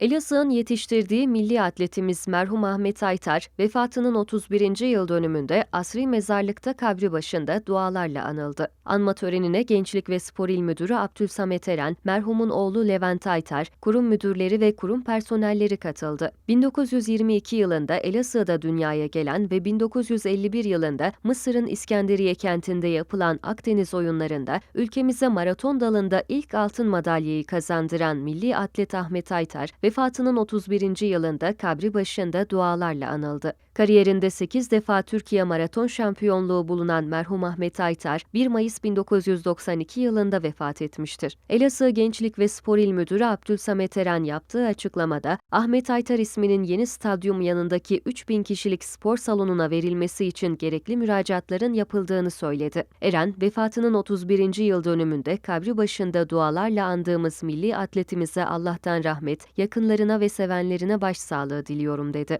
Elazığ'ın yetiştirdiği milli atletimiz merhum Ahmet Aytar, vefatının 31. yıl dönümünde asri mezarlıkta kabri başında dualarla anıldı. Anma törenine Gençlik ve Spor İl Müdürü Abdülsamet Eren, merhumun oğlu Levent Aytar, kurum müdürleri ve kurum personelleri katıldı. 1922 yılında Elazığ'da dünyaya gelen ve 1951 yılında Mısır'ın İskenderiye kentinde yapılan Akdeniz oyunlarında ülkemize maraton dalında ilk altın madalyayı kazandıran milli atlet Ahmet Aytar, vefatının 31. yılında kabri başında dualarla anıldı. Kariyerinde 8 defa Türkiye maraton şampiyonluğu bulunan merhum Ahmet Aytar, 1 Mayıs 1992 yılında vefat etmiştir. Elazığ Gençlik ve Spor İl Müdürü Abdülsamet Eren yaptığı açıklamada, Ahmet Aytar isminin yeni stadyum yanındaki 3000 kişilik spor salonuna verilmesi için gerekli müracaatların yapıldığını söyledi. Eren, vefatının 31. yıl dönümünde kabri başında dualarla andığımız milli atletimize Allah'tan rahmet, yakınlarına ve sevenlerine başsağlığı diliyorum dedi.